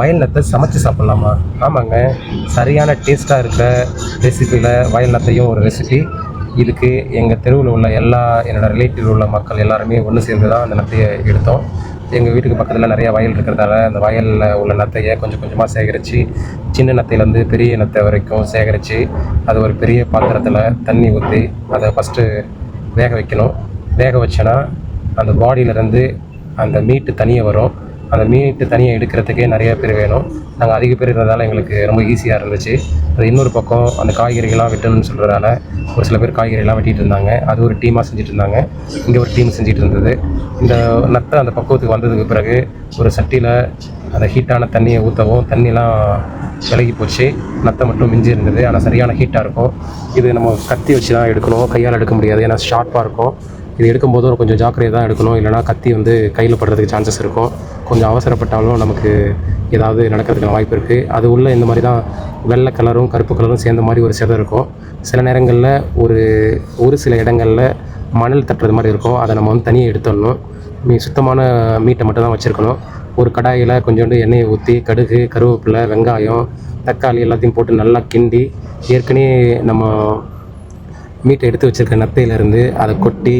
வயல் நத்தை சமைச்சு சாப்பிட்லாமா? ஆமாங்க. சரியான டேஸ்ட்டாக இருக்கிற ரெசிப்பியில் வயல் நத்தையும் ஒரு ரெசிபி இதுக்கு எங்கள் தெருவில் உள்ள எல்லா என்னோடய ரிலேட்டிவ் உள்ள மக்கள் எல்லாருமே ஒன்று சேர்ந்து தான் அந்த நத்தையை எடுத்தோம். எங்கள் வீட்டுக்கு பக்கத்தில் நிறைய வயல் இருக்கிறதால அந்த வயலில் உள்ள நத்தையை கொஞ்சம் கொஞ்சமாக சேகரித்து சின்ன நத்தையிலேருந்து பெரிய நத்தை வரைக்கும் சேகரித்து அது ஒரு பெரிய பாத்திரத்தில் தண்ணி ஊற்றி அதை ஃபஸ்ட்டு வேக வைக்கணும். வேக வச்சோன்னா அந்த பாடியிலேருந்து அந்த மீட்டு தனியாக வரும். அந்த மீட்டு தனியாக எடுக்கிறதுக்கே நிறைய பேர் வேணும். நாங்கள் அதிக பேர் இருந்ததால் எங்களுக்கு ரொம்ப ஈஸியாக இருந்துச்சு. அது இன்னொரு பக்கம் அந்த காய்கறிகள்லாம் வெட்டணும்னு சொல்கிறதால ஒரு சில பேர் காய்கறிலாம் வெட்டிகிட்டு இருந்தாங்க. அது ஒரு டீமாக செஞ்சுட்டு இருந்தாங்க. இங்கே ஒரு டீம் செஞ்சுட்டு இருந்தது. இந்த நத்தை அந்த பக்குவத்துக்கு வந்ததுக்கு பிறகு ஒரு சட்டியில் அந்த ஹீட்டான தண்ணியை ஊற்றவும் தண்ணிலாம் விலகி போச்சு. நத்தை மட்டும் மிஞ்சி இருந்தது. ஆனால் சரியான ஹீட்டாக இருக்கும். இது நம்ம கத்தி வச்சு தான் எடுக்கணும். கையால் எடுக்க முடியாது. ஏன்னா ஷார்ப்பாக இருக்கும். இது எடுக்கும்போது கொஞ்சம் ஜாக்கிரதையாக தான் எடுக்கணும். இல்லைனா கத்தி வந்து கையில் படுறதுக்கு சான்சஸ் இருக்கும். கொஞ்சம் அவசரப்பட்டாலும் நமக்கு ஏதாவது நடக்கிறதுக்கான வாய்ப்பு இருக்குது அது உள்ளே இந்த மாதிரி தான் வெள்ளை கலரும் கருப்பு கலரும் சேர்ந்த மாதிரி ஒரு சிதை இருக்கும். சில நேரங்களில் ஒரு ஒரு சில இடங்களில் மணல் தட்டுறது மாதிரி இருக்கும். அதை நம்ம வந்து தனியாக எடுத்துடணும். மீ சுத்தமான மீட்டை மட்டும் தான் வச்சுருக்கணும். ஒரு கடாயில் கொஞ்சோண்டு எண்ணெயை ஊற்றி கடுகு கருவேப்பிலை வெங்காயம் தக்காளி எல்லாத்தையும் போட்டு நல்லா கிண்டி ஏற்கனவே நம்ம மீட்டை எடுத்து வச்சிருக்க நத்தையிலேருந்து அதை கொட்டி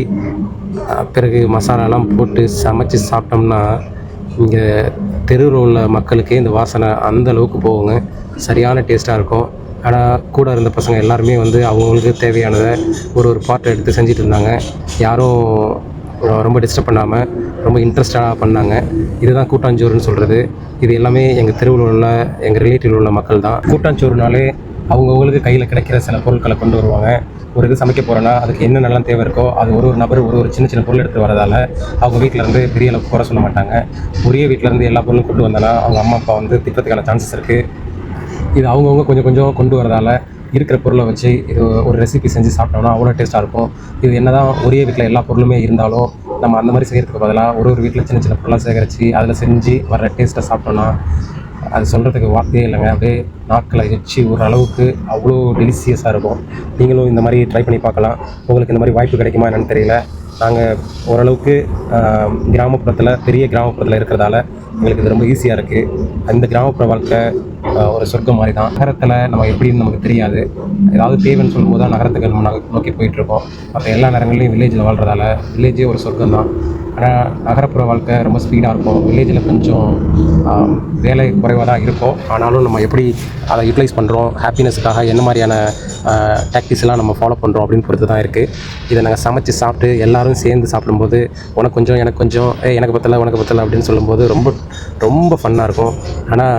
பிறகு மசாலாலாம் போட்டு சமைச்சு சாப்பிட்டோம்னா இங்கே தெருவில் உள்ள மக்களுக்கே இந்த வாசனை அந்த அளவுக்கு போகுங்க. சரியான டேஸ்ட்டாக இருக்கும். ஆனால் கூட இருந்த பசங்க எல்லாருமே வந்து அவங்களுக்கு தேவையானதை ஒரு ஒரு பாட்டை எடுத்து செஞ்சுட்டு இருந்தாங்க. யாரும் ரொம்ப டிஸ்டர்ப் பண்ணாமல் ரொம்ப இன்ட்ரெஸ்டாக பண்ணாங்க. இதுதான் கூட்டாஞ்சோறுன்னு சொல்கிறது இது எல்லாமே எங்கள் தெருவில் உள்ள எங்கள் ரிலேட்டிவ் உள்ள மக்கள் தான் கூட்டாஞ்சோறுனாலே அவங்கவுங்களுக்கு கையில் கிடைக்கிற சில பொருட்களை கொண்டு வருவாங்க. ஒரு இது சமைக்க போகிறோன்னா அதுக்கு என்னென்னலாம் தேவை இருக்கோ அது ஒரு ஒரு நபர் ஒரு ஒரு சின்ன சின்ன பொருள் எடுத்து வரதால அவங்க வீட்டில் இருந்து பெரிய அளவுக்கு குறை சொல்ல மாட்டாங்க. ஒரே வீட்டில் இருந்து எல்லா பொருளும் கொண்டு வந்தோன்னா அவங்க அம்மா அப்பா வந்து திட்டத்துக்கான சான்சஸ் இருக்குது இது அவங்கவுங்க கொஞ்சம் கொஞ்சம் கொண்டு வரதால இருக்கிற பொருளை வச்சு இது ஒரு ரெசிபி செஞ்சு சாப்பிட்டோம்னா அவ்வளோ டேஸ்ட்டாக இருக்கும். இது என்னதான் ஒரே வீட்டில் எல்லா பொருளுமே இருந்தாலும் நம்ம அந்த மாதிரி செய்கிறதுக்கு பதிலாக ஒரு ஒரு வீட்டில் சின்ன சின்ன பொருளாக சேகரித்து அதில் செஞ்சு வர்ற டேஸ்ட்டை சாப்பிட்டோம்னா அது சொல்கிறதுக்கு வார்த்தையே இல்லைங்க. அப்படியே நாக்கில் எச்சி ஒரு அளவுக்கு அவ்வளோ டெலிசியஸாக இருக்கும். நீங்களும் இந்த மாதிரி ட்ரை பண்ணி பார்க்கலாம். உங்களுக்கு இந்த மாதிரி வாய்ப்பு கிடைக்குமா என்னென்னு தெரியல. நாங்கள் ஓரளவுக்கு கிராமப்புறத்தில் பெரிய கிராமப்புறத்தில் இருக்கிறதால எங்களுக்கு இது ரொம்ப ஈஸியாக இருக்குது அந்த கிராமப்புற வாழ்க்கை ஒரு சொர்க்கம் மாதிரி தான் நகரத்தில் நம்ம எப்படின்னு நமக்கு தெரியாது. ஏதாவது தேவைன்னு சொல்லும்போது தான் நகரத்துக்கு நம்ம நோக்கி போயிட்டுருக்கோம் அப்போ எல்லா நேரங்கள்லையும் வில்லேஜில் வாழ்கிறதால வில்லேஜே ஒரு சொர்க்கம் தான் ஆனால் நகரப்புற வாழ்க்கை ரொம்ப ஸ்பீடாக இருக்கும். வில்லேஜில் கொஞ்சம் வேலை குறைவாக தான் இருக்கும். ஆனாலும் நம்ம எப்படி அதை யூட்டிலைஸ் பண்ணுறோம் ஹாப்பினஸுக்காக என்ன மாதிரியான டாக்டிஸ் எல்லாம் நம்ம ஃபாலோ பண்ணுறோம் அப்படின்னு பொறுத்து தான் இருக்குது இதை நாங்கள் சமைச்சு சாப்பிட்டு எல்லாரும் சேர்ந்து சாப்பிடும்போது உனக்கு கொஞ்சம் எனக்கு கொஞ்சம் ஏ எனக்கு பத்தலை உனக்கு பத்தல அப்படின்னு சொல்லும்போது ரொம்ப ரொம்ப ஃபன்னாக இருக்கும். ஆனால்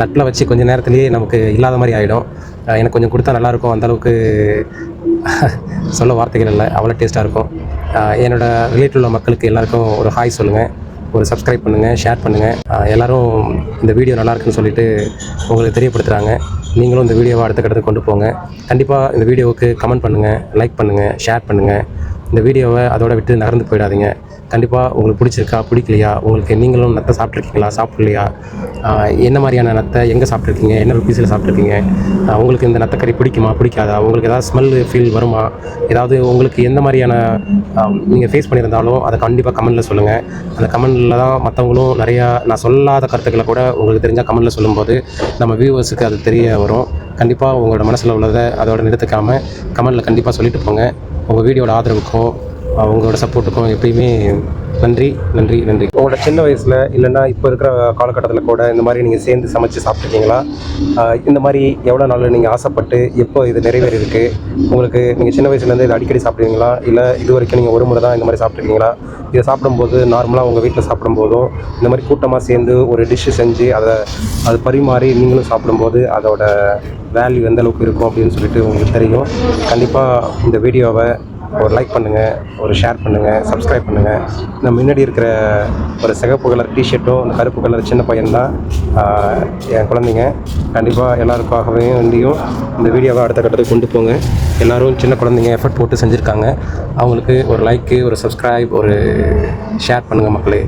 தட்டில் வச்சு கொஞ்சம் நேரத்துலேயே நமக்கு இல்லாத மாதிரி ஆகிடும் எனக்கு கொஞ்சம் கொடுத்தா நல்லாயிருக்கும் அந்தளவுக்கு சொல்ல வார்த்தைகள் இல்லை. அவ்வளோ டேஸ்ட்டாக இருக்கும். என்னோடய என்னோட ரிலேட்டிவ் உள்ள மக்களுக்கு எல்லாருக்கும் ஒரு ஹாய் சொல்லுங்கள் ஒரு சப்ஸ்கிரைப் பண்ணுங்கள் ஷேர் பண்ணுங்கள் எல்லோரும் இந்த வீடியோ நல்லாயிருக்குன்னு சொல்லிட்டு உங்களுக்கு தெரியப்படுத்துகிறாங்க நீங்களும் இந்த வீடியோவை அடுத்த கட்டத்துக்கு கொண்டு போங்க. கண்டிப்பாக இந்த வீடியோவுக்கு கமெண்ட் பண்ணுங்கள் லைக் பண்ணுங்கள் ஷேர் பண்ணுங்கள் இந்த வீடியோவை அதோட விட்டு நகர்ந்து போயிடாதீங்க. கண்டிப்பாக உங்களுக்கு பிடிச்சிருக்கா பிடிக்கலையா? உங்களுக்கு நீங்களும் நத்தை சாப்பிட்ருக்கீங்களா சாப்பிட்லையா? என்ன மாதிரியான நத்தை? எங்கே சாப்பிட்ருக்கீங்க என்ன ருப்பீஸில் சாப்பிட்ருக்கீங்க உங்களுக்கு இந்த நத்தக்கறி பிடிக்குமா? பிடிக்காதா? உங்களுக்கு ஏதாவது ஸ்மெல் ஃபீல் வருமா? ஏதாவது உங்களுக்கு எந்த மாதிரியான நீங்கள் ஃபேஸ் பண்ணியிருந்தாலும் அதை கண்டிப்பாக கமெண்ட்டில் சொல்லுங்கள் அந்த கமெண்டில் தான் மற்றவங்களும் நிறையா நான் சொல்லாத கருத்துக்களை கூட உங்களுக்கு தெரிஞ்சால் கமெண்ட்டில் சொல்லும்போது நம்ம வியூவர்ஸுக்கு அது தெரிய வரும். கண்டிப்பாக உங்களோட மனசில் உள்ளதை அதோட நிறுத்துக்காமல் கமெண்டில் கண்டிப்பாக சொல்லிட்டு போங்க. உங்கள் வீடியோட ஆதரவுக்கும் அவங்களோட சப்போர்ட்டுக்கும் எப்பயுமே நன்றி நன்றி நன்றி. உங்களோட சின்ன வயசில் இல்லைன்னா இப்போ இருக்கிற காலகட்டத்தில் கூட இந்த மாதிரி நீங்கள் சேர்ந்து சமைச்சு சாப்பிட்ருக்கீங்களா இந்த மாதிரி எவ்வளோ நாள் நீங்கள் ஆசைப்பட்டு எப்போ இது நிறைவேறியிருக்கு? உங்களுக்கு நீங்கள் சின்ன வயசுலேருந்து இதை அடிக்கடி சாப்பிடுவீங்களா? இல்லை இது வரைக்கும் நீங்கள் ஒரு முறை தான் இந்த மாதிரி சாப்பிட்ருக்கீங்களா இதை சாப்பிடும்போது நார்மலாக உங்கள் வீட்டில் சாப்பிடும்போதும் இந்த மாதிரி கூட்டமாக சேர்ந்து ஒரு டிஷ்ஷு செஞ்சு அதை அது பரிமாறி நீங்களும் சாப்பிடும்போது அதோட வேல்யூ எந்த அளவுக்கு இருக்கும் அப்படின்னு சொல்லிட்டு உங்களுக்கு தெரியும். கண்டிப்பாக இந்த வீடியோவை ஒரு லைக் பண்ணுங்கள் ஒரு ஷேர் பண்ணுங்கள் சப்ஸ்கிரைப் பண்ணுங்கள் இந்த முன்னாடி இருக்கிற ஒரு சிகப்பு கலர் டிஷர்ட்டும் அந்த கருப்பு கலர் சின்ன பையன் தான் என் குழந்தைங்க. கண்டிப்பாக எல்லாருக்காகவே வந்தியும் இந்த வீடியோவை அடுத்த கட்டத்துக்கு கொண்டு போங்க. எல்லோரும் சின்ன குழந்தைங்க எஃபர்ட் போட்டு செஞ்சுருக்காங்க. அவங்களுக்கு ஒரு லைக்கு ஒரு சப்ஸ்கிரைப் ஒரு ஷேர் பண்ணுங்கள் மக்களே.